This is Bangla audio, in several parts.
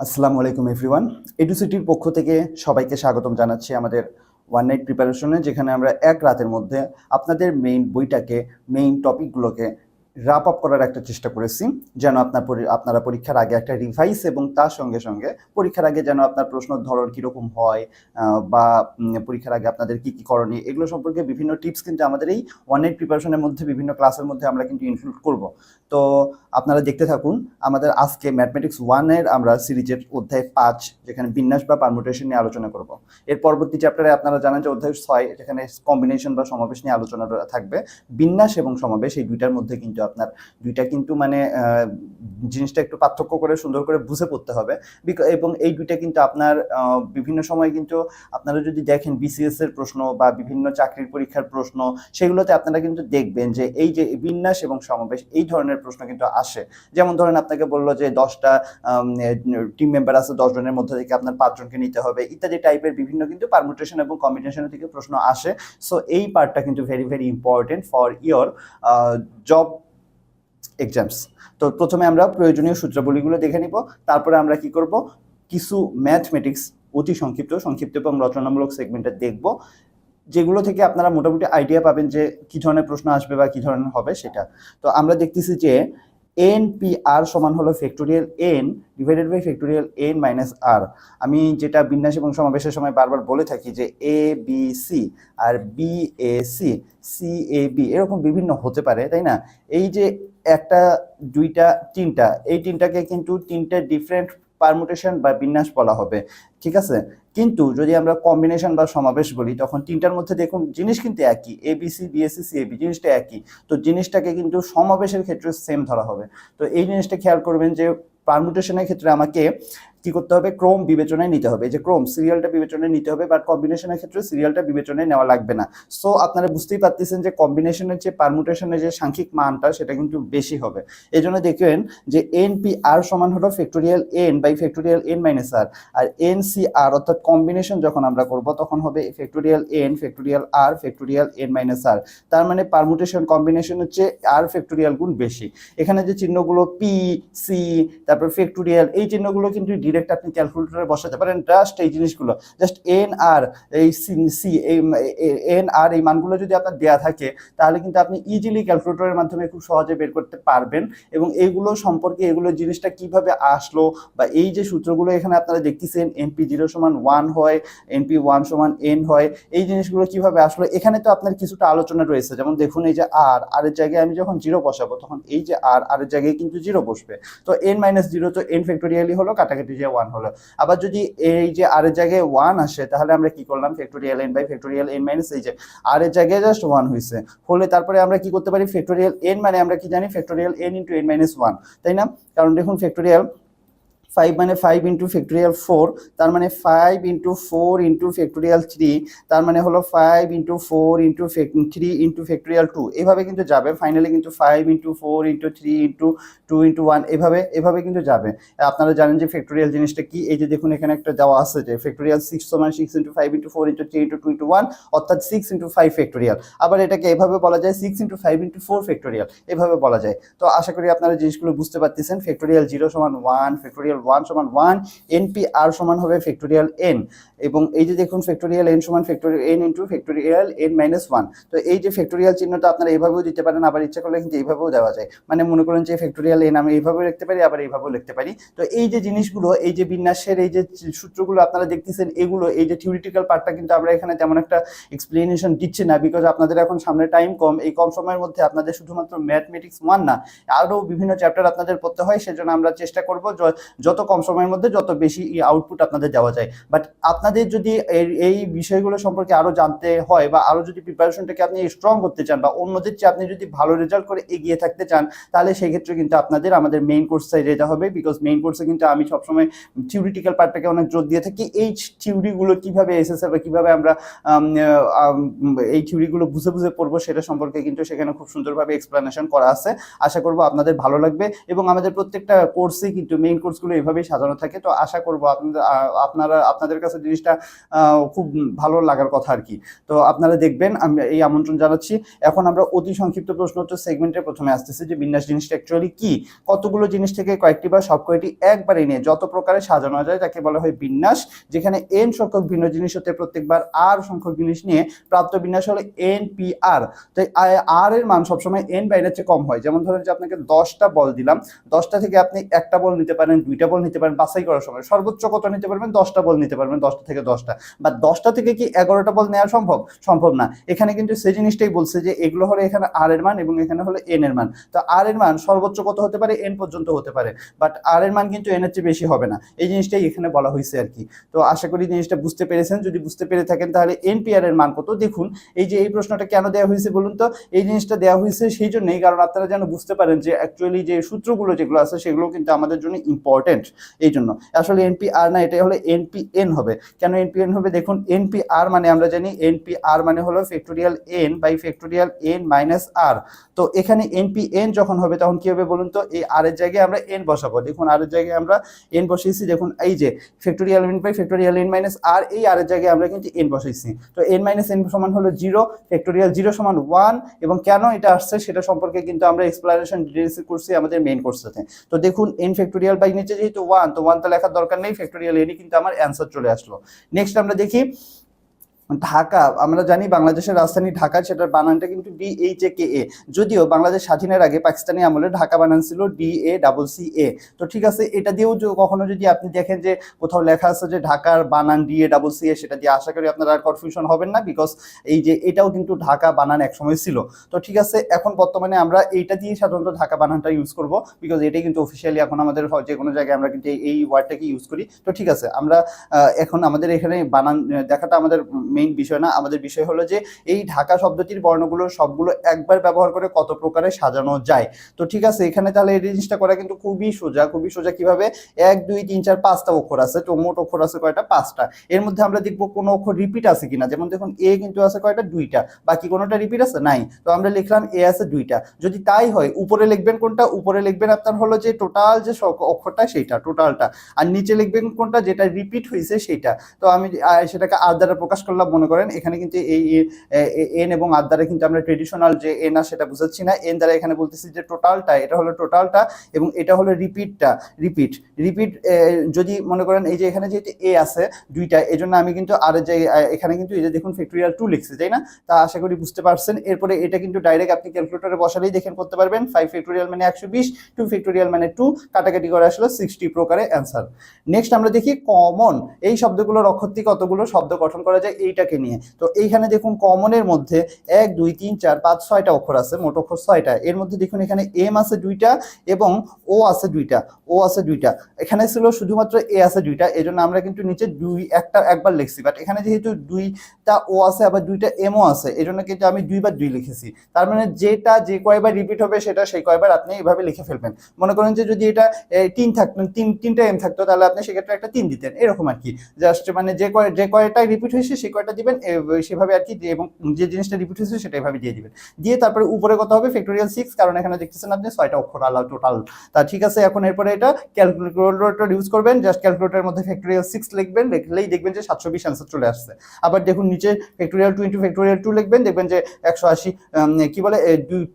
আসসালামু আলাইকুম এভরিওয়ান এডুসিটির পক্ষ থেকে সবাইকে স্বাগতম জানাচ্ছি আমাদের ওয়ান নাইট প্রিপারেশনে যেখানে আমরা এক রাতের মধ্যে আপনাদের মেইন বইটাকে মেইন টপিকগুলোকে রাপ আপ করার একটা চেষ্টা করেছি, যেন আপনার আপনারা পরীক্ষার আগে একটা রিভাইস এবং তার সঙ্গে সঙ্গে পরীক্ষার আগে যেন আপনার প্রশ্ন ধরন কীরকম হয় বা পরীক্ষার আগে আপনাদের কী কী করণীয়, এগুলো সম্পর্কে বিভিন্ন টিপস কিন্তু আমাদের এই নাইট প্রিপারেশনের মধ্যে বিভিন্ন ক্লাসের মধ্যে আমরা কিন্তু ইনক্লুড করব। তো আপনারা দেখতে থাকুন, আমাদের আজকে ম্যাথমেটিক্স ওয়ানের আমরা সিরিজের অধ্যায় পাঁচ, যেখানে বিন্যাস বা পারমুটেশন নিয়ে আলোচনা করব। এর পরবর্তী চ্যাপ্টারে আপনারা জানেন যে অধ্যায় ছয়, যেখানে কম্বিনেশন বা সমাবেশ নিয়ে আলোচনা থাকবে। বিন্যাস এবং সমাবেশ এই দুইটার মধ্যে কিন্তু আপনার দুইটা কিন্তু মানে জিনিসটা একটু পার্থক্য করে সুন্দর করে বুঝে পড়তে হবে। এবং এই দুইটা কিন্তু আপনার বিভিন্ন সময় কিন্তু আপনারা যদি দেখেন বিসিএস এর প্রশ্ন বা বিভিন্ন চাকরির পরীক্ষার প্রশ্ন, সেগুলোতে আপনারা কিন্তু দেখবেন যে এই যে বিন্যাস এবং সমাবেশ, এই ধরনের প্রশ্ন কিন্তু আসে। যেমন ধরেন আপনাকে বলল যে দশটা টিম মেম্বার আছে, দশ জনের মধ্যে থেকে আপনার পাঁচজনকে নিতে হবে, ইত্যাদি টাইপের বিভিন্ন কিন্তু পারমুটেশন এবং কম্বিনেশন থেকে প্রশ্ন আসে। সো এই পার্টটা কিন্তু very very important for your job exams তো প্রথমে আমরা প্রয়োজনীয় সূত্রাবলীগুলো দেখে নিব, তারপরে আমরা কি করব? কিছু ম্যাথমেটিক্স অতি সংক্ষিপ্ত সংক্ষিপ্ত এবং রচনামূলক সেগমেন্টে দেখব, যেগুলো থেকে আপনারা মোটামুটি আইডিয়া পাবেন যে কি ধরনের প্রশ্ন আসবে বা কি ধরনের হবে সেটা। তো আমরা দেখতেছি যে এন পি আর সমান হলো factorial n divided by factorial n minus r আমি যেটা বিন্যাস এবং সমাবেশের সময় বারবার বলে থাকি যে A B C R B A C C A B এরকম বিভিন্ন হতে পারে, তাই না? এই যে একটা, দুইটা, তিনটা। এই তিনটাকে কিন্তু তিনটা ডিফারেন্ট পারমুটেশন বা বিন্যাস বলা হবে। ঠিক আছে? কিন্তু যদি আমরা কম্বিনেশন বা সমাবেশ বলি, তখন তিনটার মধ্যে দেখুন, জিনিস কিন্তু একই। A B C BAC CAB জিনিসটা একই। তো জিনিসটাকে কিন্তু সমাবেশের ক্ষেত্রে সেম ধরা হবে। তো এই জিনিসটা খেয়াল করবেন যে পারমুটেশনের ক্ষেত্রে আমাকে কি করতে হবে? ক্রোম বিবেচনায় নিতে হবে। যে ক্রোম সিরিয়ালটা বিবেচনায় নিতে হবে বাট কম্বিনেশনের ক্ষেত্রে সিরিয়ালটা বিবেচনায় নেওয়া লাগবে না। সো আপনারা বুঝতেই পারতেছেন যে কম্বিনেশনের যে পারমুটেশনের যে সাংখ্যিক মানটা, সেটা কিন্তু বেশি হবে। এই জন্য দেখবেন যে এন পি আর সমান হলো factorial n by factorial n minus r R N C আর অর্থাৎ কম্বিনেশন যখন আমরা করব, তখন হবে factorial n factorial r factorial n minus r তার মানে পারমুটেশন কম্বিনেশন হচ্ছে আর ফ্যাক্টোরিয়াল গুণ বেশি। এখানে যে চিহ্নগুলো পি সি তারপর ফ্যাক্টোরিয়াল এই চিহ্নগুলো কিন্তু ডিরেক্ট আপনি ক্যালকুলেটরে বসাতে পারেন জাস্ট এই জিনিসগুলো জাস্ট এন আর এই সি এন আর এই মানগুলো যদি আপনার দেয়া থাকে, তাহলে কিন্তু আপনি ইজিলি ক্যালকুলেটরের মাধ্যমে খুব সহজে বের করতে পারবেন এবং এইগুলো সম্পর্কে এগুলো জিনিসটা কীভাবে আসলো বা এই যে সূত্রগুলো এখানে আপনারা দেখতেছেন এনপি জিরো সমান ওয়ান হয় এনপি ওয়ান সমান এন হয়, এই জিনিসগুলো কীভাবে আসলো, এখানে তো আপনার কিছুটা আলোচনা রয়েছে। যেমন দেখুন এই যে আর আর এর জায়গায় আমি যখন জিরো বসাবো, তখন এই যে আর আর এর জায়গায় কিন্তু জিরো বসবে। তো এন মাইনাস জিরো তো এন ফ্যাক্টোরিয়ালি হলো, কাটাকাটি যে ওয়ান হলো। আবার যদি এই যে আর এর জায়গায় ওয়ান আসে, তাহলে আমরা কি করলাম? Factorial n by factorial n minus এই যে আর এর জায়গায় জাস্ট ওয়ান হয়েছে হলে তারপরে আমরা কি করতে পারি? ফ্যাক্টোরিয়াল এন মানে আমরা কি জানি? Factorial n into n minus one তাই না? কারণ দেখুন ফ্যাক্টোরিয়াল ফাইভ মানে ফাইভ ইন্টু ফ্যাক্টোরিয়াল ফোর তার মানে five into four into factorial three তার মানে হলো five into four into three into factorial two এভাবে কিন্তু যাবে। ফাইনালি কিন্তু five into four into three into two into one এভাবে এভাবে কিন্তু যাবে। আপনারা জানেন যে ফ্যাক্টোরিয়াল জিনিসটা কি? এই যে দেখুন এখানে একটা দেওয়া আছে যে ফ্যাক্টোরিয়াল সিক্স সমান six into five into four into three into two into one অর্থাৎ সিক্স ইন্টু ফাইভ ফ্যাক্টোরিয়াল আবার এটাকে এভাবে বলা যায় six into five into four factorial এভাবে বলা যায়। তো আশা করি আপনারা জিনিসগুলো বুঝতে পারতেছেন। ফ্যাক্টোরিয়াল জিরো সমান ওয়ান ফ্যাক্টোরিয়াল ওয়ান সমান ওয়ান এনপি আর সমান হবে ফ্যাক্টোরিয়াল এন এবং এই যে দেখুন ফ্যাক্টোরিয়াল এন সমান factorial n into factorial n minus one তো এই যে ফ্যাক্টোরিয়াল চিহ্নটা আপনারা এইভাবেও দিতে পারেন, আবার ইচ্ছা করলে কিন্তু এইভাবেও দেওয়া যায়। মানে মনে করেন যে ফ্যাক্টোরিয়াল এন আমি এইভাবেও লিখতে পারি, আবার এইভাবেও লিখতে পারি। তো এই যে জিনিসগুলো, এই যে বিন্যাসের এই যে সূত্রগুলো আপনারা দেখতেছেন, এগুলো, এই যে থিওরিটিক্যাল পার্টটা কিন্তু আমরা এখানে তেমন একটা এক্সপ্লেনেশন দিচ্ছি না বিকজ আপনাদের এখন সামনে টাইম কম। এই কম সময়ের মধ্যে আপনাদের শুধুমাত্র ম্যাথমেটিক্স ওয়ান না আরও বিভিন্ন চ্যাপ্টার আপনাদের পড়তে হয়, সেজন্য আমরা চেষ্টা করব যত কম সময়ের মধ্যে যত বেশি আউটপুট আপনাদের দেওয়া যায়। বাট আপনাদের যদি এই- বিষয়গুলো সম্পর্কে আরও জানতে হয় বা আরও যদি প্রিপারেশনটাকে আপনি স্ট্রং করতে চান বা অন্যদের চেয়ে আপনি যদি ভালো রেজাল্ট করে এগিয়ে থাকতে চান তাহলে সেই ক্ষেত্রে কিন্তু আপনাদের আমাদের মেইন কোর্সে যেতে হবে বিকজ মেইন কোর্সে কিন্তু আমি সবসময় থিওরিটিক্যাল পার্টটাকে অনেক জোর দিয়ে থাকি। এই থিওরিগুলো কীভাবে এসেছে বা কীভাবে আমরা আম, আম, এই থিওরিগুলো বুঝে বুঝে পড়ব সেটা সম্পর্কে কিন্তু সেখানে খুব সুন্দরভাবে এক্সপ্লেনেশন করা আছে। আশা করব আপনাদের ভালো লাগবে এবং আমাদের প্রত্যেকটা কোর্সে কিন্তু মেইন কোর্সগুলো এইভাবেই সাজানো থাকে। তো আশা করব আপনাদের আপনারা, আপনাদের কাছে জিনিসটা খুব ভালো লাগার কথা আর কি। তো আপনারা দেখবেন, আমি এই আমন্ত্রণ জানাচ্ছি। এখন আমরা অতি সংক্ষিপ্ত প্রশ্ন উত্তর সেগমেন্টের প্রথমে আসতেছি যে, বিন্যাস জিনিসটা অ্যাকচুয়ালি কি? কতগুলো জিনিস থেকে কয়েকটি বা সব কয়েকটি একবারে নিয়ে যত প্রকারে সাজানো যায় তাকে বলা হয় বিন্যাস, যেখানে এন সংখ্যক ভিন্ন জিনিস হতে প্রত্যেকবার আর সংখ্যক জিনিস নিয়ে প্রাপ্ত বিন্যাস হলো এন পি আর তাই আর এর মান সবসময় এন বাইরের চেয়ে কম হয়। যেমন ধরেন যে, আপনাকে দশটা বল দিলাম। দশটা থেকে আপনি একটা বল নিতে পারেন, দুইটা বল নিতে পারেন বাছাই করার সময়। সর্বোচ্চ কত নিতে পারবেন? দশটা বল নিতে পারবেন, দশটা থেকে দশটা। বা দশটা থেকে কি এগারোটা বল নেওয়া সম্ভব? সম্ভব না। এখানে কিন্তু সেই জিনিসটাই বলছে যে, এগুলো হলো এখানে আর এর মান এবং এখানে হলো এন এর মান। তো আর এর মান সর্বোচ্চ কত হতে পারে? এন পর্যন্ত হতে পারে। বাট আর এর মান কিন্তু এন এর চেয়ে বেশি হবে না। এই জিনিসটাই এখানে বলা হয়েছে আর কি। তো আশা করি জিনিসটা বুঝতে পেরেছেন। যদি বুঝতে পেরে থাকেন, তাহলে এনপিআর এর মান কত? দেখুন, এই যে এই প্রশ্নটা কেন দেওয়া হয়েছে বলুন তো? এই জিনিসটা দেওয়া হয়েছে সেই জন্যই। কারণ আপনারা যেন বুঝতে পারেন যে অ্যাকচুয়ালি যে সূত্রগুলো যেগুলো আছে, সেগুলো কিন্তু আমাদের জন্য ইম্পর্টেন্ট এই জন্য। আসলে এনপিআর না এটা হলো এনপিএন হবে। কেন এনপিএন হবে? দেখুন এনপিআর মানে আমরা জানি এনপিআর মানে হলো factorial n by factorial n minus r তো এখানে এনপিএন যখন হবে, তখন কি হবে বলুন তো? এই আর এর জায়গায় আমরা এন বসাবো। দেখুন আর এর জায়গায় আমরা এন বসিয়েছি। দেখুন, এই যে factorial n by factorial n minus r এই আর এর জায়গায় আমরা কিন্তু এন বসাইছি। তো এন মাইনাস এন সমান হলো জিরো ফ্যাক্টোরিয়াল জিরো সমান ওয়ান এবং কেন এটা আসছে সেটা সম্পর্কে কিন্তু আমরা এক্সপ্লানেশন ডিটেলস করছি আমাদের মেইন কোর্সটাতে তো দেখুন এন ফ্যাক্টোরিয়াল বাই নিচে যেহেতু ওয়ান তো ওয়ান তো লেখার দরকার নেই ফ্যাক্টোরিয়াল এনি কিন্তু আমার অ্যান্সার চলে আসলো। নেক্সট আমরা দেখি ঢাকা, আমরা জানি বাংলাদেশের রাজধানী ঢাকা, সেটার বানানটা কিন্তু ডি এইচ এ কে এ যদিও বাংলাদেশ স্বাধীনের আগে পাকিস্তানি আমলে ঢাকা বানান ছিল D A double C A তো ঠিক আছে, এটা দিয়েও কখনো যদি আপনি দেখেন যে কোথাও লেখা আছে যে ঢাকার বানান D A double C A সেটা দিয়ে আশা করি আপনারা আর কনফিউশন হবেন না বিকজ এই যে এটাও কিন্তু ঢাকা বানান একসময় ছিল। তো ঠিক আছে, এখন বর্তমানে আমরা এইটা দিয়ে সাধারণত ঢাকা বানানটা ইউজ করব বিকজ এটাই কিন্তু অফিসিয়ালি এখন আমাদের যে কোনো জায়গায় আমরা কিন্তু এই ওয়ার্ডটাকে ইউজ করি। তো ঠিক আছে, আমরা এখন আমাদের এখানে বানান দেখাটা আমাদের মেইন বিষয় না। আমাদের বিষয় হলো যে, এই ঢাকা শব্দটির বর্ণগুলো সবগুলো একবার ব্যবহার করে কত প্রকারে সাজানো যায়। তো ঠিক আছে, এখানে তাহলে এই জিনিসটা করা কিন্তু খুবই সোজা খুবই সোজা কীভাবে? এক, দুই, তিন, চার, পাঁচটা অক্ষর আছে, তো মোট অক্ষর আছে কয়টা? পাঁচটা। এর মধ্যে আমরা দেখব কোনো অক্ষর রিপিট আছে কিনা। যেমন দেখুন, এ কিন্তু আছে কয়টা? দুইটা। বাকি কোনোটা রিপিট আছে? নাই। তো আমরা লিখলাম এ আছে দুইটা। যদি তাই হয়, উপরে লিখবেন কোনটা? উপরে লিখবেন আপনার হলো যে টোটাল যে অক্ষরটা সেইটা টোটালটা আর নিচে লিখবেন কোনটা? যেটা রিপিট হয়েছে সেইটা। তো আমি সেটাকে আর দ্বারা প্রকাশ করলাম। মনে করেন, এখানে কিন্তু এই এন এবং আর দ্বারা কিন্তু আমরা ট্রেডিশনাল যে এন আর সেটা বুঝাচ্ছি না। এন দ্বারা এখানে বলতেছি যে টোটালটা এটা হলো টোটালটা এবং এটা হলো রিপিটটা রিপিট রিপিট যদি মনে করেন এই যে এখানে যেহেতু এ আছে দুইটা এই জন্য আমি কিন্তু আর যে এখানে কিন্তু এই যে দেখুন ফ্যাক্টরিয়াল টু লিখছি, তাই না? তা আশা করি বুঝতে পারছেন। এরপরে এটা কিন্তু ডাইরেক্ট আপনি ক্যালকুলেটরে বসালেই দেখেন করতে পারবেন। ফাইভ ফ্যাক্টোরিয়াল মানে একশো বিশ টু ফ্যাক্টোরিয়াল মানে টু কাটাকাটি করে আসলে সিক্সটি প্রকারে অ্যান্সার নেক্সট আমরা দেখি কমন এই শব্দগুলোর অক্ষর থেকে কতগুলো? শব্দ গঠন করা যায় এইটাকে নিয়ে। তো এইখানে দেখুন কমনের মধ্যে এক, দুই, তিন, চার, পাঁচ, ছয়টা অক্ষর আছে, মোট অক্ষর ছয়টা। এর মধ্যে দেখুন এখানে এম আছে দুইটা এবং ও আছে দুইটা। ও আছে দুইটা। এখানে ছিল শুধুমাত্র এ আছে দুইটা এই জন্য আমরা কিন্তু নিচে দুই, একটা একবার লিখছি। বাট এখানে যেহেতু দুইটা ও আছে, আবার দুইটা এমও আছে এই জন্য কিন্তু আমি দুইবার দুই লিখেছি। তার মানে যেটা যে কয়বার রিপিট হবে সেটা সেই কয়বার আপনি এইভাবে লিখে ফেলবেন। মনে করেন যে যদি এটা তিন থাকতো, তিন, তিনটা এম থাকতো, তাহলে আপনি সেক্ষেত্রে একটা তিন দিতেন। এরকম আর কি। জাস্ট মানে যে কয়, যে কয়টা রিপিট হয়েছে, সেই কয়টা দিবেন সেভাবে আর কি, এবং যে জিনিসটা রিপিট হয়েছে সেটা এভাবে দিয়ে দিবেন। দিয়ে তারপরে উপরে কত হবে ফ্যাক্টোরিয়াল সিক্স কারণ এখানে দেখতেছেন আপনি ছয়টা অক্ষর আলাদা টোটাল তা ঠিক আছে, এখন এরপরে এটা ক্যালকুলেটর ইউজ করবেন জাস্ট ক্যালকুলেটরের মধ্যে ফ্যাক্টোরিয়াল সিক্স লিখবেন, লিখলেই দেখবেন যে সাতশো বিশ অ্যান্সার চলে আসছে। আবার দেখুন নিচে factorial two into factorial two লিখবেন, দেখবেন যে একশো আশি কি বলে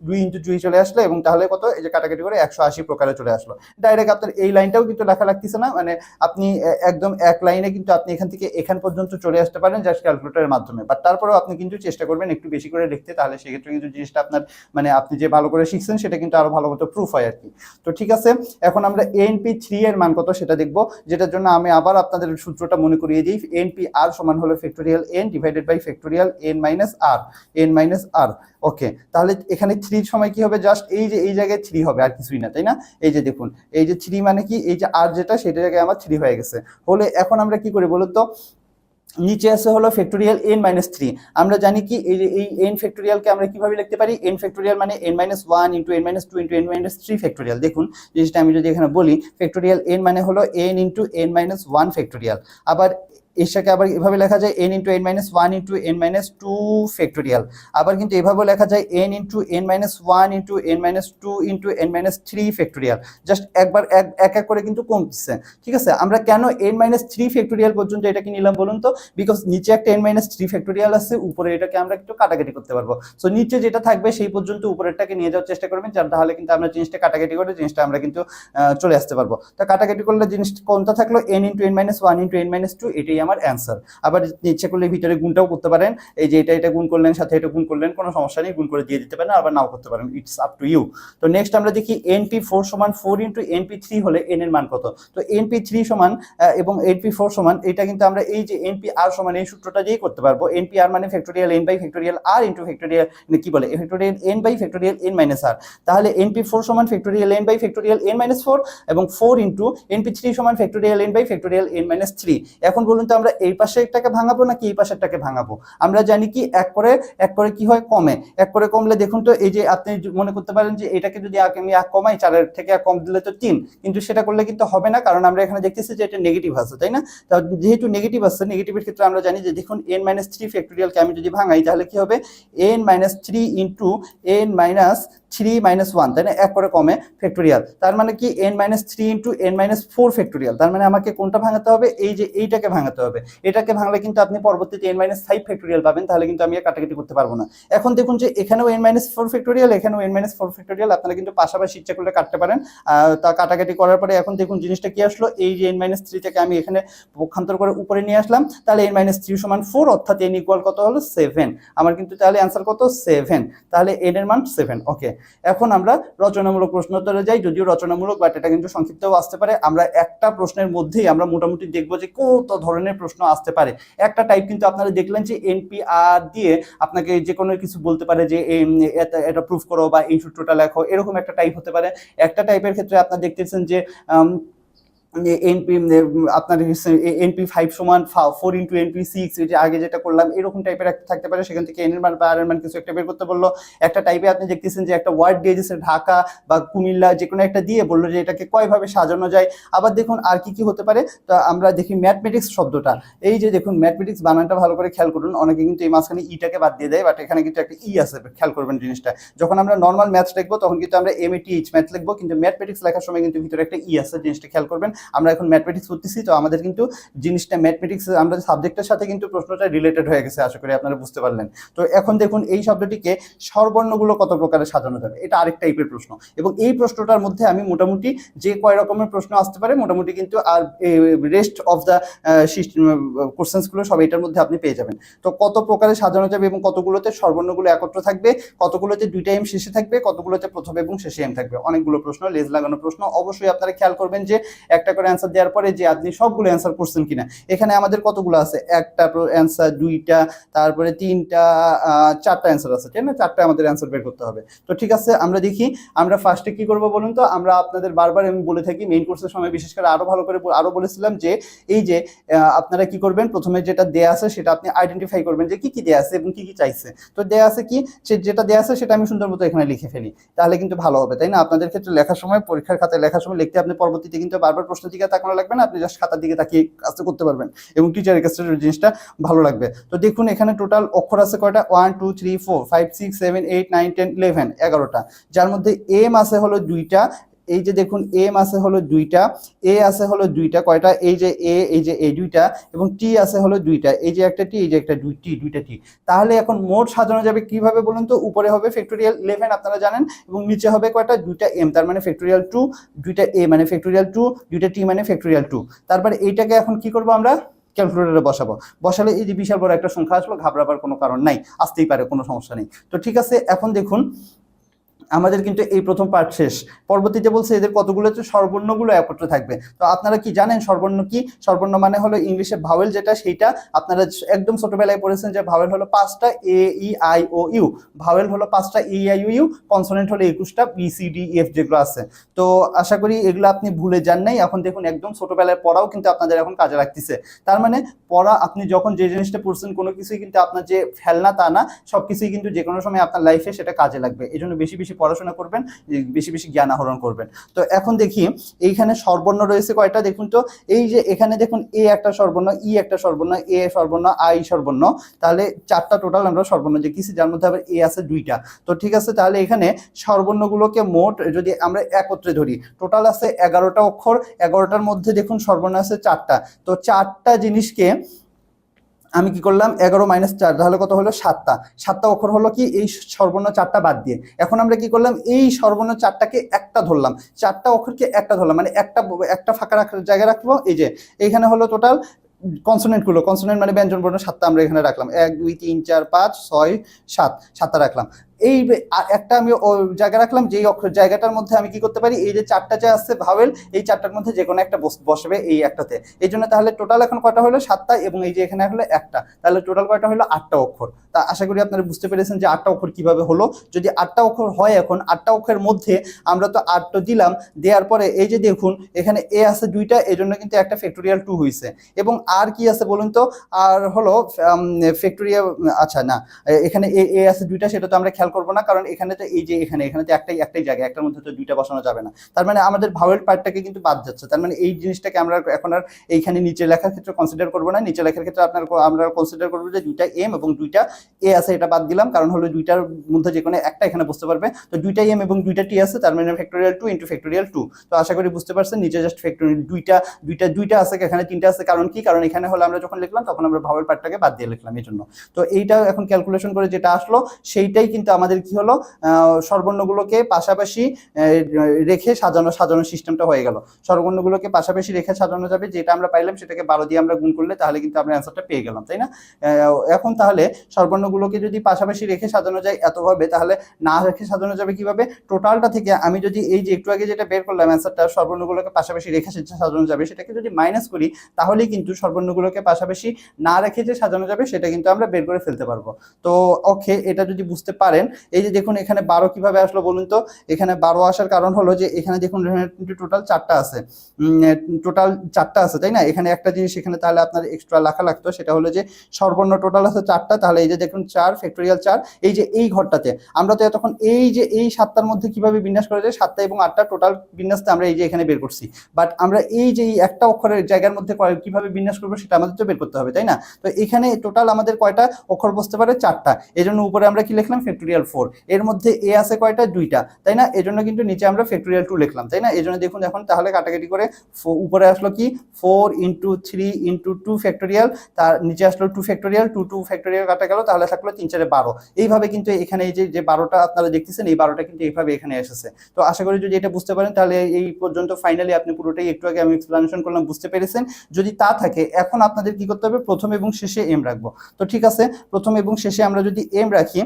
দুই ইন্টু দুই চলে আসলো, এবং তাহলে কত, এই যে কাটাকাটি করে একশো আশি প্রকারে চলে আসলো। ডাইরেক্ট আপনার এই লাইনটাও কিন্তু লেখা লাগতেছে না মানে আপনি একদম এক লাইনে কিন্তু আপনি এখান থেকে এখান পর্যন্ত চলে আসতে পারেন জাস্ট ক্যালকুলেটরের মাধ্যমে। বাট তারপরেও আপনি কিন্তু চেষ্টা করবেন একটু বেশি করে লিখতে তাহলে সেক্ষেত্রে কিন্তু জিনিসটা আপনার মানে আপনি যে ভালো করে শিখছেন, সেটা কিন্তু আরও ভালো মতো প্রুফ হয় আর কি তো ঠিক আছে, এখন আমরা এনপি থ্রি এর মান কত সেটা দেখব, যেটার জন্য আমি আবার আপনাদের সূত্রটা মনে করিয়ে দিই। এনপি আর সমান হলো factorial n divided by factorial n minus r n minus r okay তাহলে এখানে থ্রির সময় কি হবে? জাস্ট এই যে, এই জায়গায় থ্রি হবে, আর কিছুই না, তাই না? এই যে দেখুন, এই যে থ্রি মানে কি? এই যে আর যেটা, সেটা জায়গায় আমার থ্রি হয়ে গেছে। হলে এখন আমরা কি করি বলুন তো? নিচে আছে হলো ফ্যাক্টোরিয়াল এন মাইনাস থ্রি আমরা জানি কি, এই এই এন ফ্যাক্টোরিয়ালকে আমরা কীভাবে লিখতে পারি? এন ফ্যাক্টোরিয়াল মানে n minus one into n minus two into n minus three factorial দেখুন, জিনিসটা আমি যদি এখানে বলি ফ্যাক্টোরিয়াল এন মানে হলো n into n minus one factorial আবার এটাকে আবার এভাবে লেখা যায় n into n minus one into n minus two factorial আবার কিন্তু এভাবেও লেখা যায় n into n minus one into n minus two into n minus three factorial just একবার এক এক করে কিন্তু কমছে ঠিক আছে? আমরা কেন এন মাইনাস থ্রি ফ্যাক্টোরিয়াল পর্যন্ত এটাকে নিলাম বলুন তো? বিকজ নিচে একটা এন মাইনাস থ্রি ফ্যাক্টোরিয়াল আছে, উপরে এটাকে আমরা একটু কাটাকাটি করতে পারব। সো নিচে যেটা থাকবে সেই পর্যন্ত উপরেরটাকে নিয়ে যাওয়ার চেষ্টা করবেন, যার তাহলে কিন্তু আমরা জিনিসটা কাটাকাটি করে জিনিসটা আমরা কিন্তু চলে আসতে পারব। তো কাটাকাটি করলে জিনিস কোনটা থাকল? N into n minus one into n minus two এটাই আমার অ্যান্সার আবার ইচ্ছে করলে ভিতরে গুণটাও করতে পারেন। এই যে এটা এটা গুণ করলেন, সাথে এটা গুণ করলেন, কোনো সমস্যা নেই, গুণ করে দিয়ে দিতে পারেন, আবার নাও করতে পারেন ইটস আপ টু ইউ তো নেক্সট আমরা দেখি এনপি ফোর সমান ফোর ইন্টু এনপি থ্রি হলে এন এর মান কত? তো এনপি থ্রি সমান এবং এনপি ফোর সমান, এটা কিন্তু আমরা এই যে এনপি আর সমান এই সূত্রটা দিয়েই করতে পারব। এনপি আর মানে factorial n by factorial r into factorial কি বলে? Factorial n by factorial n minus r তাহলে এনপি ফোর সমান factorial n by factorial n minus four এবং ফোর ইন্টু এনপি থ্রি সমান factorial n by factorial n minus three এখন বলুন তো আমরা এই পাশেরটাকে ভাঙাবো নাকি এই পাশেরটাকে ভাঙাবো? আমরা জানি কি এক করে এক করে কি হয়? কমে। এক করে কমলে দেখুন তো, এই যে আপনি মনে করতে পারেন যে এটাকে যদি আমি এক কমাই, চারের থেকে এক কম দিলে তো তিন। কিন্তু সেটা করলে কিন্তু হবে না, কারণ আমরা এখানে দেখতেছি যে এটা নেগেটিভ আছে, তাই না? যেহেতু নেগেটিভ আছে নেগেটিভের ক্ষেত্রে আমরা জানি যে দেখুন এন মাইনাস থ্রি ফ্যাক্টোরিয়ালকে আমি যদি ভাঙাই, তাহলে কি হবে? N minus three into n minus three minus one তাই না? এক করে কমে ফ্যাক্টোরিয়াল তার মানে কি? N minus three into n minus four factorial তার মানে আমাকে কোনটা ভাঙাতে হবে? এই যে এইটাকে ভাঙাতে হবে এটাকে ভাঙলে কিন্তু আপনি পরবর্তীতে এন মাইনাস ফাইভ ফ্যাক্টোরিয়াল পাবেন, তাহলে কিন্তু আমি কাটাকাটি করতে পারব না। এখন দেখুন যে এখানেও এন মাইনাস ফোর ফ্যাক্টোরিয়াল এখানেও এন মাইনাস ফোর ফ্যাক্টোরিয়াল আপনারা কিন্তু পাশাপাশি ইচ্ছা করলে কাটতে পারেন। তা কাটাকাটি করার পরে এখন দেখুন জিনিসটা কি আসলো? এই যে এন মাইনাস থ্রি থেকে আমি এখানে পক্ষান্তর করে উপরে নিয়ে আসলাম, তাহলে এন মাইনাস থ্রি সমান ফোর অর্থাৎ এন ইকুয়াল কত হলো? সেভেন আমার কিন্তু তাহলে অ্যান্সার কত? সেভেন তাহলে এন এর মান সেভেন ওকে এখন আমরা রচনামূলক প্রশ্ন উত্তরে যাই, যদিও রচনামূলক বাট এটা কিন্তু সংক্ষিপ্তও আসতে পারে। আমরা একটা প্রশ্নের মধ্যেই আমরা মোটামুটি দেখব যে কত ধরনের প্রশ্ন আসতে পারে। একটা টাইপ কিন্তু আপনারা দেখলেন যে এনপিআর দিয়ে আপনাকে যে কোনো কিছু বলতে পারে যে এটা- প্রুফ করো বা এই সূত্রটা লেখো। এরকম একটা টাইপ হতে পারে। একটা টাইপের ক্ষেত্রে আপনারা দেখতেছেন যে এনপি আপনার এনপি ফাইভ সমান ফোর ইন্টু এনপি সিক্স যে আগে যেটা করলাম, এরকম টাইপের একটা থাকতে পারে। সেখান থেকে এন এর মান বা আর মান কিছু একটা বের করতে বলল। একটা টাইপে আপনি দেখতেছেন যে একটা ওয়ার্ড দিয়ে দিয়েছে, ঢাকা বা কুমিল্লা যে কোনো একটা দিয়ে বলল যে এটাকে কয়ভাবে সাজানো যায়। আবার দেখুন আর কি কি হতে পারে, তো আমরা দেখি ম্যাথমেটিক্স শব্দটা। এই যে দেখুন ম্যাথমেটিক্স বানানটা ভালো করে খেয়াল করুন, অনেকে কিন্তু এই মাঝখানে ইটাকে বাদ দিয়ে দেয় বাট এখানে কিন্তু একটা ই আছে, খেয়াল করবেন জিনিসটা। যখন আমরা নর্মাল ম্যাথস লিখব তখন কিন্তু আমরা এম এটি এইচ ম্যাথ লিখব, কিন্তু ম্যাথমেটিক্স লেখার সময় কিন্তু ভিতরে একটা ই আছে, জিনিসটা খেয়াল করবেন। আমরা এখন ম্যাথমেটিক্স করতেছি, তো আমাদের কিন্তু জিনিসটা ম্যাথমেটিক্স আমরা সাবজেক্টের সাথে কিন্তু প্রশ্নটা রিলেটেড হয়ে গেছে, আশা করি আপনারা বুঝতে পারলেন। তো এখন দেখুন, এই শব্দটিকে স্বরবর্ণগুলো কত প্রকারে সাজানো যাবে? এটা আরেক টাইপের প্রশ্ন। এবং এই প্রশ্নটার মধ্যে আমি মোটামুটি যে কয় রকমের প্রশ্ন আসতে পারে, মোটামুটি কিন্তু আর রেস্ট অফ দ্য কোশ্চেন্সগুলো সব এটার মধ্যে আপনি পেয়ে যাবেন। তো কত প্রকারে সাজানো যাবে এবং কতগুলোতে স্বরবর্ণগুলো একত্র থাকবে, কতগুলোতে দুইটা এম শেষে থাকবে, কতগুলোতে প্রথম এবং শেষে এম থাকবে? অনেকগুলো প্রশ্ন, লেজ লাগানো প্রশ্ন। অবশ্যই আপনারা খেয়াল করবেন যে একটা করে অ্যান্সার দেওয়ার পরে যে আপনি সবগুলো অ্যান্সার করছেন কিনা। এখানে আমাদের কতগুলো আছে? একটা অ্যান্সার দুইটা, তারপরে তিনটা চারটা অ্যান্সার আছে ঠিক না? চারটা আমাদের অ্যান্সার বের করতে হবে। তো ঠিক আছে, আমরা দেখি, আমরা ফার্স্টে কি করব বলুন তো? আমরা আপনাদের বারবার আমি বলে থাকি মেইন কোর্সের সময় বিশেষ করে আরও ভালো করে আরও বলেছিলাম যে, এই যে আপনারা কি করবেন? প্রথমে যেটা দেয়া আছে সেটা আপনি আইডেন্টিফাই করবেন যে কি কি দেয়া আছে এবং কি কি চাইছে। তো দেয়া আছে কি? সে যেটা দেয়া আছে সেটা আমি সুন্দর মতো এখানে লিখে ফেলি। তাহলে কিন্তু ভালো হবে, তাই না? আপনাদের ক্ষেত্রে লেখার সময়, পরীক্ষার খাতায় লেখার সময় লিখতে আপনি পরবর্তীতে কিন্তু বারবার প্রশ্নের দিকে তাকানো লাগবে না, আপনি জাস্ট খাতার দিকে তাকিয়ে কাজটা করতে পারবেন এবং টিচারের কাছে জিনিসটা ভালো লাগবে। তো দেখুন, এখানে টোটাল অক্ষর আছে কয়টা? One two three four five six seven eight nine ten eleven এগারোটা। যার মধ্যে এম আছে হলো দুইটা এই যে দেখুন এম আছে হলো দুইটা এ আছে হলো দুইটা, কয়টা? এই যে এ এই যে এই দুইটা, এবং টি আছে হলো দুইটা। এই যে একটা টি এই যে একটা দুই টি দুইটা টি তাহলে এখন মোট সাজানো যাবে কীভাবে বলুন তো? উপরে হবে ফ্যাক্টোরিয়াল ইলেভেন আপনারা জানেন, এবং নিচে হবে কয়টা? দুইটা এম তার মানে ফ্যাক্টোরিয়াল টু দুইটা এ মানে ফ্যাক্টোরিয়াল টু দুইটা টি মানে ফ্যাক্টোরিয়াল টু তারপরে এইটাকে এখন কি করব আমরা? ক্যালকুলেটারে বসাবো। বসালে এই যে বিশাল বড় একটা সংখ্যা আসলো, ঘাবড়াবার কোনো কারণ নাই, আসতেই পারে, কোনো সমস্যা নেই। তো ঠিক আছে, এখন দেখুন আমাদের কিন্তু এই প্রথম পার্ট শেষ। পরবর্তীতে বলছে এদের কতগুলোতে সর্বর্ণগুলো একত্র থাকবে। তো আপনারা কি জানেন সর্বর্ণ কি? সর্বর্ণ মানে হলো ইংলিশে ভাওয়েল যেটা, সেইটা আপনারা একদম ছোটবেলায় পড়েছেন যে ভাওয়েল হলো পাঁচটা A E I O U vowel হলো পাঁচটা ই আই ইউ কনসোনেন্ট হলো একুশটা বি সি ডি এফ যেগুলো আছে। তো আশা করি এগুলো আপনি ভুলে যান নাই। এখন দেখুন একদম ছোটবেলায় পড়াও কিন্তু আপনাদের এখন কাজে লাগতেছে। তার মানে পড়া, আপনি যখন যে জিনিসটা পড়ছেন, কোনো কিছুই কিন্তু আপনার যে ফেলনা তা না সব কিছুই কিন্তু যে কোনো সময় আপনার লাইফে সেটা কাজে লাগবে। এই জন্য বেশি বেশি পড়াশোনা করবেন বেশি বেশি জ্ঞান আহরণ করবেন। তো এখন দেখি, এইখানে সর্বর্ণ রয়েছে কয়টা? দেখুন তো, এই যে এখানে দেখুন, এ একটা সর্বর্ণ, ই একটা সর্বর্ণ, এ সর্বর্ণ, আই সর্বর্ণ। তাহলে চারটা টোটাল আমরা সর্বর্ণ দেখেছি যার মধ্যে আবার এ আছে দুইটা। তো ঠিক আছে, তাহলে এখানে সর্বর্ণগুলোকে মোট যদি আমরা একত্রে ধরি টোটাল আছে এগারোটা অক্ষর, এগারোটার মধ্যে দেখুন সর্বর্ণ আছে চারটা। তো চারটা জিনিসকে আমি কি করলাম? এগারো মাইনাস চার, তাহলে কত হলো? সাতটা। সাতটা অক্ষর হলো কি? এই সর্বর্ণ চারটা বাদ দিয়ে। এখন আমরা কি করলাম? এই সর্বর্ণ চারটাকে একটা ধরলাম। চারটা অক্ষরকে একটা ধরলাম। মানে একটা একটা ফাঁকা রাখার জায়গায় রাখব। এই যে, এইখানে হলো টোটাল কনসোনেন্টগুলো কনসোনেন্ট মানে ব্যঞ্জন বর্ণ সাতটা আমরা এখানে রাখলাম। এক, দুই, তিন, চার, পাঁচ, ছয়, সাত। সাতটা রাখলাম। এই একটা আমি জায়গা রাখলাম, যেই অক্ষর জায়গাটার মধ্যে আমি কি করতে পারি? এই যে চারটা যে আসছে ভাওয়েল, এই চারটার মধ্যে যে কোনো একটা বস- বসবে এই একটাতে। এই জন্য তাহলে টোটাল এখন কটা হলো? সাতটা এবং এই যে এখানে হলো একটা। তাহলে টোটাল কয়টা হলো? আটটা অক্ষর। তা আশা করি আপনারা বুঝতে পেরেছেন যে আটটা অক্ষর কীভাবে হলো। যদি আটটা অক্ষর হয় এখন, আটটা অক্ষরের মধ্যে আমরা তো আটটা দিলাম, দেওয়ার পরে এই যে দেখুন, এখানে এ আছে দুইটা এই জন্য কিন্তু একটা ফ্যাক্টোরিয়াল টু হয়েছে এবং আর কি আছে বলুন তো? আর হলো ফ্যাক্টোরিয়াল আচ্ছা না এখানে এ এ আছে দুইটা, সেটা তো আমরা খেয়াল করব না, কারণ এখানে তো এই যে এখানে এখানে তো একটাই একটাই জায়গা, একটার মধ্যে তো দুইটা বসানো যাবে না। তার মানে আমাদের ভাওয়েল পার্টটাকে কিন্তু বাদ যাচ্ছে। তার মানে এই জিনিসটাকে আমরা এখন আর এইখানে নিচে লেখার ক্ষেত্রে কনসিডার করব না। নিচে লেখার ক্ষেত্রে আপনার আমরা কনসিডার করব যে দুইটা এম এবং দুইটা এ আছে, এটা বাদ দিলাম। কারণ হলো দুইটার মধ্যে যে কোনো একটা এখানে বসতে পারবে। তো দুইটা এম এবং দুইটা টি আছে, তার মানে factorial two into factorial two তো আশা করি বুঝতে পারছেন, নিচে জাস্ট ফ্যাক্টোরিয়াল দুইটা দুইটা দুইটা আছে, এখানে তিনটা আছে। কারণ কি? কারণ এখানে হলো আমরা যখন লিখলাম, তখন আমরা ভাওয়েল পার্টটাকে বাদ দিয়ে লিখলাম এই জন্য তো এইটা এখন ক্যালকুলেশন করে যেটা আসলো, সেইটাই কিন্তু আমাদের কি হলো? আহ, স্বরবর্ণগুলোকে পাশাপাশি রেখে সাজানো সাজানো সিস্টেমটা হয়ে গেল। স্বরবর্ণগুলোকে পাশাপাশি রেখে সাজানো যাবে যেটা আমরা পাইলাম সেটাকে বারো দিয়ে আমরা গুণ করলে তাহলে কিন্তু আমরা অ্যান্সারটা পেয়ে গেলাম তাই না? এখন তাহলে স্বরবর্ণগুলোকে যদি পাশাপাশি রেখে সাজানো যায় এতভাবে তাহলে না রেখে সাজানো যাবে কীভাবে? টোটালটা থেকে আমি যদি এই যে একটু আগে যেটা বের করলাম অ্যান্সারটা স্বরবর্ণগুলোকে পাশাপাশি রেখে সাজানো যাবে সেটাকে যদি মাইনাস করি তাহলে কিন্তু স্বরবর্ণগুলোকে পাশাপাশি না রেখে যে সাজানো যাবে সেটা কিন্তু আমরা বের করে ফেলতে পারব। তো ওকে এটা যদি বুঝতে পারেন এই যে দেখুন এখানে বারো কীভাবে আসলো বলুন তো? এখানে বারো আসার কারণ হলো যে এখানে দেখুন টোটাল চারটা আছে। টোটাল চারটা আছে, তাই না? এখানে একটা জিনিস, এখানে তাহলে আপনার এক্সট্রা লেখা লাগতো, সেটা হলো যে সর্বর্ণ টোটাল আছে চারটা, তাহলে এই যে দেখুন চার ফ্যাক্টোরিয়াল চার, এই যে এই ঘরটাতে। আমরা তো এতক্ষণ এই যে এই সাতটার মধ্যে কীভাবে বিন্যাস করা যায়, সাতটা এবং আটটা টোটাল বিন্যাসটা আমরা এই যে এখানে বের করছি। বাট আমরা এই যে একটা অক্ষরের জায়গার মধ্যে কীভাবে বিন্যাস করব সেটা আমাদের তো বের করতে হবে, তাই না? তো এখানে টোটাল আমাদের কয়টা? অক্ষর বসতে পারে চারটা। এই জন্য উপরে আমরা কি লিখলাম? ফ্যাক্টোরিয়াল ফোর এর মধ্যে এ আছে কয়টা? দুইটা। তাই না? এই জন্য কিন্তু নিচে আমরা ফ্যাক্টোরিয়াল টু লিখলাম, তাই না? এই জন্য দেখুন এখন তাহলে কাটাকাটি করে উপরে আসলো কি? Four into three into two factorial তার নিচে আসলো two factorial two two factorial কাটা গেল, তাহলে থাকল তিন চারে বারো। এইভাবে কিন্তু এখানে এই যে বারোটা আপনারা দেখতেছেন, এই বারোটা কিন্তু এইভাবে এখানে এসেছে। তো আশা করি যদি এটা বুঝতে পারেন, তাহলে এই পর্যন্ত ফাইনালি আপনি পুরোটাই একটু আগে আমি এক্সপ্লানেশন করলাম, বুঝতে পেরেছেন। যদি তা থাকে, এখন আপনাদের কি করতে হবে? প্রথম এবং শেষে এম রাখব। তো ঠিক আছে, প্রথম এবং শেষে আমরা যদি এম রাখি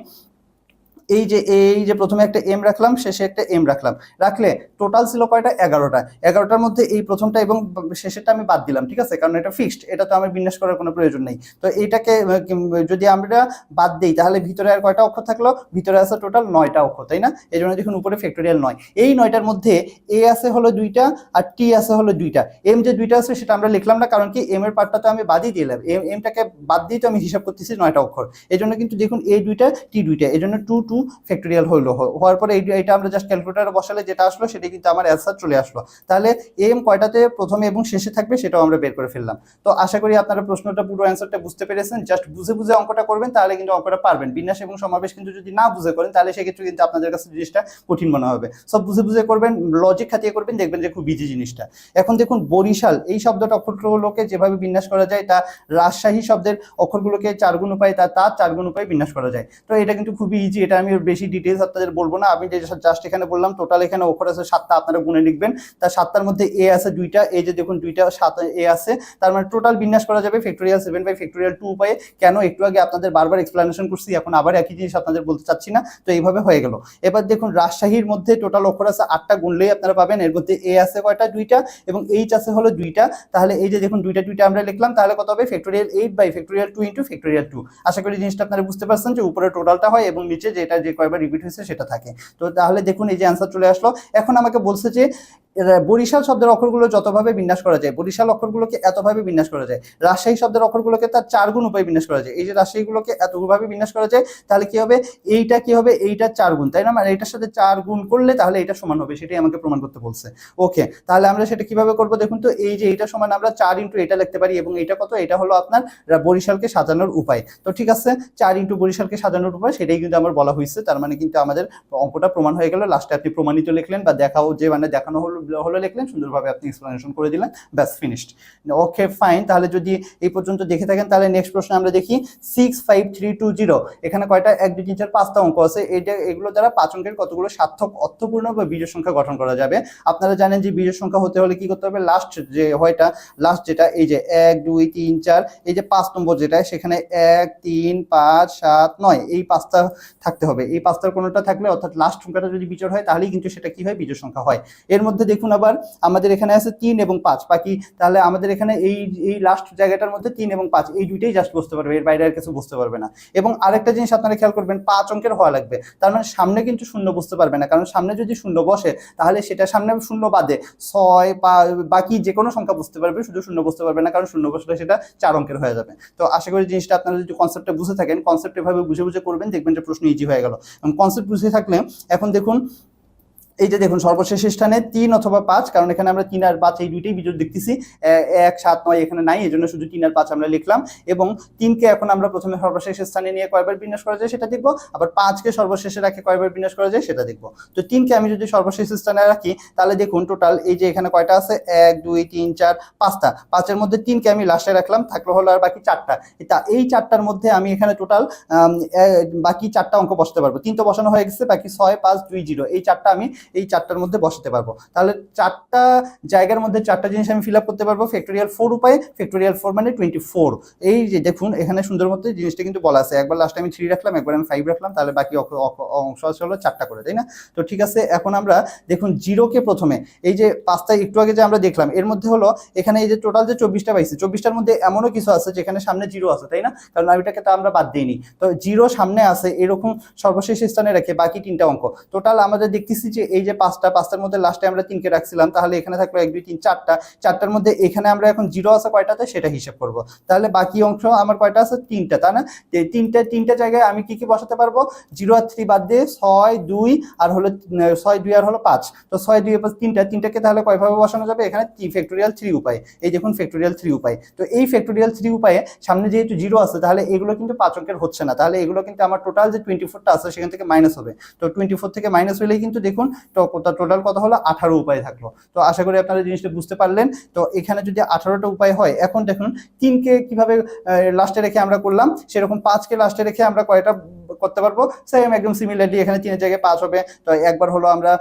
এই যে এই যে প্রথমে একটা এম রাখলাম, শেষে একটা এম রাখলাম। রাখলে টোটাল ছিল কয়টা? এগারোটা। এগারোটার মধ্যে এই প্রথমটা এবং শেষেরটা আমি বাদ দিলাম, ঠিক আছে? কারণ এটা ফিক্সড এটা তো আমার বিন্যাস করার কোনো প্রয়োজন নেই। তো এইটাকে যদি আমরা বাদ দিই, তাহলে ভিতরে আর কয়টা অক্ষর থাকল? ভিতরে আছে টোটাল নয়টা অক্ষর তাই না? এই জন্য দেখুন উপরে ফ্যাক্টোরিয়াল নয়। এই নয়টার মধ্যে এ আছে হলো দুইটা আর টি আছে হলো দুইটা। এম যে দুইটা আছে সেটা আমরা লিখলাম না, কারণ কি এম এর পার্টটা তো আমি বাদই দিলাম। এম এমটাকে বাদ দিয়ে তো আমি হিসাব করতেছি নয়টা অক্ষর। এই জন্য কিন্তু দেখুন এ দুইটা টি দুইটা। এই জন্য টু টু ফ্যাক্টোরিয়াল হলো হওয়ার পরে এটা আমরা জাস্ট ক্যালকুলেটারে বসালে যেটা আসলো সেটা কিন্তু আমার অ্যান্সার চলে আসলো। তাহলে এম কয়টাতে প্রথমে এবং শেষে থাকবে সেটাও আমরা বের করে ফেললাম। তো আশা করি আপনারা প্রশ্নটা পুরো অ্যান্সারটা বুঝতে পেরেছেন। জাস্ট বুঝে বুঝে অঙ্কটা করবেন, তাহলে কিন্তু অঙ্কটা পারবেন। বিন্যাস এবং সমাবেশ কিন্তু যদি না বুঝে করেন, তাহলে সেক্ষেত্রে কিন্তু আপনাদের কাছে জিনিসটা কঠিন মনে হবে। সব বুঝে বুঝে করবেন লজিক খাতিয়ে করবেন, দেখবেন যে খুব ইজি জিনিসটা। এখন দেখুন, বরিশাল, এই শব্দটা অক্ষরগুলোকে যেভাবে বিন্যাস করা যায়, তা রাজশাহী শব্দের অক্ষরগুলোকে চার গুণ উপায় তার চার গুণ উপায় বিন্যাস করা যায়। তো এটা কিন্তু খুবই ইজি এটা আমি ওর বেশি ডিটেলস আপনাদের বলব না। আমি যে জাস্ট এখানে বললাম টোটাল এখানে অক্ষর আছে সাতটা, আপনারা গুণে লিখবেন। তার সাতটার মধ্যে এ আছে দুইটা, এই যে দেখুন দুইটা সাত এ আছে। তার মানে টোটাল বিন্যাস করা যাবে factorial seven by factorial two উপায়ে কেন? একটু আগে আপনাদের বারবার এক্সপ্লানেশন করছি, এখন আবার একই জিনিস আপনাদের বলতে চাচ্ছি না। তো এইভাবে হয়ে গেল। এবার দেখুন, রাজশাহীর মধ্যে টোটাল অক্ষর আছে আটটা, গুনলেই আপনারা পাবেন। এর মধ্যে এ আছে কয়টা? দুইটা। এবং এইচ আছে হলো দুইটা। তাহলে এই যে দেখুন, দুইটা দুইটা আমরা লিখলাম, তাহলে কত হবে? Factorial eight by factorial two into factorial two আশা করি জিনিসটা আপনারা বুঝতে পারছেন যে উপরে টোটালটা হয় এবং নিচে যেটা যে কয়বার রিপিট হয়েছে সেটা থাকে। তো তাহলে দেখুন, এই যে অ্যান্সার চলে আসলো। এখন আমাকে বলছে যে বরিশাল শব্দের অক্ষরগুলো যতভাবে বিন্যাস করা যায়, বরিশাল অক্ষরগুলোকে এতভাবে বিন্যাস করা যায়, রাজশাহী শব্দের অক্ষরগুলোকে তার চার গুণ উপায় বিন্যাস করা যায়। এই যে রাজশাহীগুলোকে এতভাবে বিন্যাস করা যায়, তাহলে কি হবে? এইটা কি হবে? এইটা চার গুণ, তাই না? মানে এটার সাথে চার গুণ করলে তাহলে এটা সমান হবে, সেটাই আমাকে প্রমাণ করতে বলছে। ওকে তাহলে আমরা সেটা কীভাবে করব দেখুন তো? এই যে এটা সমান আমরা চার ইন্টু এটা লিখতে পারি এবং এটা কত? এটা হলো আপনার বরিশালকে সাজানোর উপায়। তো ঠিক আছে, চার ইন্টু বরিশালকে সাজানোর উপায়, সেটাই কিন্তু আমার বলা হয়েছে, তার মানে কিন্তু আমাদের অঙ্কটা প্রমাণ হয়ে গেল। লাস্টে আপনি প্রমাণিত লিখলেন বা দেখাও যে মানে দেখানো হলো হলো লিখলেন, সুন্দরভাবে আপনি এক্সপ্লেনেশন করে দিলেন, ব্যাস ফিনিশড ওকে ফাইন তাহলে যদি এই পর্যন্ত দেখে থাকেন, তাহলে নেক্সট প্রশ্ন আমরা দেখি six five three two zero এখানে কয়টা? এক, দুই, তিন, চার, পাঁচটা অঙ্ক আছে। এটা, এগুলো দ্বারা পাঁচ অঙ্কের কতগুলো সার্থক, অর্থপূর্ণ বা বীজের সংখ্যা গঠন করা যাবে। আপনারা জানেন যে বীজের সংখ্যা হতে হলে কি করতে হবে? লাস্ট যে হয়টা লাস্ট যেটা, এই যে এক, দুই, তিন, চার, এই যে পাঁচ নম্বর যেটা, সেখানে এক, তিন, পাঁচ, সাত, নয়, এই পাঁচটা থাকতে হবে। এই পাঁচটার কোনোটা থাকলে অর্থাৎ লাস্ট সংখ্যাটা যদি বিজোড় হয়, তাহলেই কিন্তু সেটা কি হয়? বিজোড় সংখ্যা হয়। এর মধ্যে দেখুন আবার, আমাদের এখানে আছে তিন এবং পাঁচ। বাকি তাহলে আমাদের এখানে এই এই লাস্ট জায়গাটার মধ্যে তিন এবং পাঁচ, এই দুইটাই জাস্ট বুঝতে পারবে, এর বাইরে আর কিছু বুঝতে পারবে না। এবং আরেকটা জিনিস আপনারা খেয়াল করবেন, পাঁচ অঙ্কের হওয়া লাগবে। তার মানে সামনে কিন্তু শূন্য বুঝতে পারবে না, কারণ সামনে যদি শূন্য বসে, তাহলে সেটা সামনে শূন্য বাদে ছয় বাকি যে কোনো সংখ্যা বুঝতে পারবে, শুধু শূন্য বুঝতে পারবে না, কারণ শূন্য বসলে সেটা চার অঙ্কের হয়ে যাবে। তো আশা করি জিনিসটা আপনারা যদি কনসেপ্টটা বুঝে থাকেন কনসেপ্ট এভাবে বুঝে বুঝে করবেন, দেখবেন যে প্রশ্ন ইজি হয়ে গেল। কনসেপ্ট বুঝে থাকলে, এখন দেখুন এই যে দেখুন, সর্বশেষ স্থানে তিন অথবা পাঁচ, কারণ এখানে আমরা তিন আর পাঁচ এই দুইটাই বিজোড় দেখতেছি। এক, সাত, নয় এখানে নাই এই জন্য শুধু তিন আর পাঁচ আমরা লিখলাম। এবং তিনকে এখন আমরা প্রথমে সর্বশেষ স্থানে নিয়ে কয়বার বিন্যাস করা যায় সেটা দেখব, আবার পাঁচকে সর্বশেষে রাখে কয়বার বিন্যাস করা যায় সেটা দেখব। তো তিনকে আমি যদি সর্বশেষ স্থানে রাখি, তাহলে দেখুন টোটাল এই যে এখানে কয়টা আছে? এক, দুই, তিন, চার, পাঁচটা। পাঁচের মধ্যে তিনকে আমি লাস্টে রাখলাম, থাকল হলো আর বাকি চারটা। তা এই চারটার মধ্যে আমি এখানে টোটাল বাকি চারটা অঙ্ক বসাতে পারব। তিন তো বসানো হয়ে গেছে, বাকি ছয়, পাঁচ, দুই, জিরো। এই চারটা আমি এই চারটার মধ্যে বসাতে পারব। তাহলে চারটা জায়গার মধ্যে চারটা জিনিস আমি ফিল আপ করতে পারব ফ্যাক্টোরিয়াল ফোর উপায়ে ফ্যাক্টোরিয়াল ফোর মানে টোয়েন্টি ফোর এই যে দেখুন, এখানে সুন্দর মতো জিনিসটা কিন্তু বলা আছে। একবার লাস্টে আমি থ্রি রাখলাম, একবার আমি ফাইভ রাখলাম, তাহলে বাকি অংশ আছে হলো চারটা করে, তাই না? তো ঠিক আছে, এখন আমরা দেখুন জিরোকে প্রথমে, এই যে পাঁচটা একটু আগে যে আমরা দেখলাম, এর মধ্যে হলো এখানে এই যে টোটাল যে চব্বিশটা পাইছি, চব্বিশটার মধ্যে এমনও কিছু আছে যেখানে সামনে জিরো আছে, তাই না? কারণ ওইটাকে তো আমরা বাদ দিইনি। তো জিরো সামনে আছে, এরকম সর্বশেষ স্থানে রেখে বাকি তিনটা অঙ্ক টোটাল আমাদের দেখতেছি যে এই যে পাঁচটা, পাঁচটার মধ্যে লাস্টে আমরা তিনকে রাখছিলাম, তাহলে এখানে থাকল এক, দুই, তিন, চারটা। চারটার মধ্যে এখানে আমরা এখন জিরো আছে কয়টাতে? সেটা হিসেব করব। তাহলে বাকি অংশ আমার কয়টা আছে? তিনটা, তাই না? তিনটা তিনটা জায়গায় আমি কি কি বসাতে পারব? জিরো আর থ্রি বাদ দিয়ে ছয়, দুই, আর হলো ছয়, দুই, আর হলো পাঁচ। তো ছয়, দুই তিনটা, তিনটাকে তাহলে কয়ভাবে বসানো যাবে? এখানে ফ্যাক্টোরিয়াল থ্রি উপায়। এই দেখুন ফ্যাক্টোরিয়াল থ্রি উপায়। তো এই ফ্যাক্টোরিয়াল থ্রি উপায়ে সামনে যেহেতু জিরো আছে, তাহলে এগুলো কিন্তু পাঁচ অঙ্কের হচ্ছে না। তাহলে এগুলো কিন্তু আমার টোটাল যে টোয়েন্টি ফোরটা আছে, সেখান থেকে মাইনাস হবে। তো টোয়েন্টি ফোর থেকে মাইনাস হলেই কিন্তু দেখুন তো টোটাল কথা হলো আঠারো উপায় থাকল। তো আশা করি আপনারা জিনিসটা বুঝতে পারলেন। তো এখানে যদি আঠারোটা উপায় হয়, এখন দেখুন, তিনকে কীভাবে লাস্টে রেখে আমরা করলাম, সেরকম পাঁচকে লাস্টে রেখে আমরা কয়টা করতে পারব। সেম একদম সিমিলারলি এখানে তিনের জায়গায় পাঁচ হবে। তো একবার হলো আমরা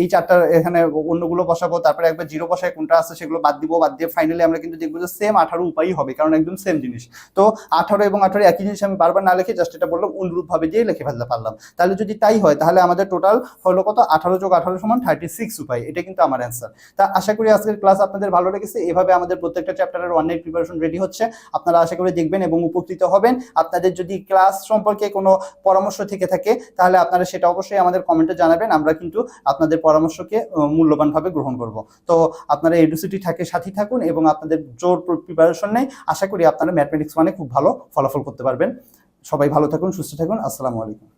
এই চারটা এখানে অন্যগুলো বসাবো, তারপরে একবার জিরো বসায় কোনটা আছে সেগুলো বাদ দিব, বাদ দিয়ে ফাইনালি আমরা কিন্তু দেখব যে সেম আঠারো উপায়ই হবে, কারণ একদম সেম জিনিস। তো আঠারো এবং আঠারো একই জিনিস আমি বারবার না লিখে জাস্ট এটা বললাম অনুরূপ ভাবে দিয়ে লিখে ফেলতে পারলাম। তাহলে যদি তাই হয়, তাহলে আমাদের টোটাল হলো কত? আঠারো যোগ আঠারো সমান থার্টি সিক্স উপায়, এটা কিন্তু আমার অ্যান্সার তা আশা করি আজকের ক্লাস আপনাদের ভালো লেগেছে। এভাবে আমাদের প্রত্যেকটা চ্যাপ্টারের নাইট প্রিপারেশন রেডি হচ্ছে। আপনারা আশা করি দেখবেন এবং উপকৃত হবেন। আপনাদের যদি ক্লাস সম্পর্কে কোনো পরামর্শ থেকে থাকে, তাহলে আপনারা সেটা অবশ্যই আমাদের কমেন্টে জানাবেন, আমরা কিন্তু আপনাদের পরামর্শকে মূল্যবানভাবে গ্রহণ করব। তো আপনারা এডুসিটি থাকে সাথী থাকুন এবং আপনাদের জোর প্রিপারেশন নেই, আশা করি আপনারা ম্যাথমেটিক্স মানে খুব ভালো ফলাফল করতে পারবেন। সবাই ভালো থাকুন, সুস্থ থাকুন, আসসালামু আলাইকুম।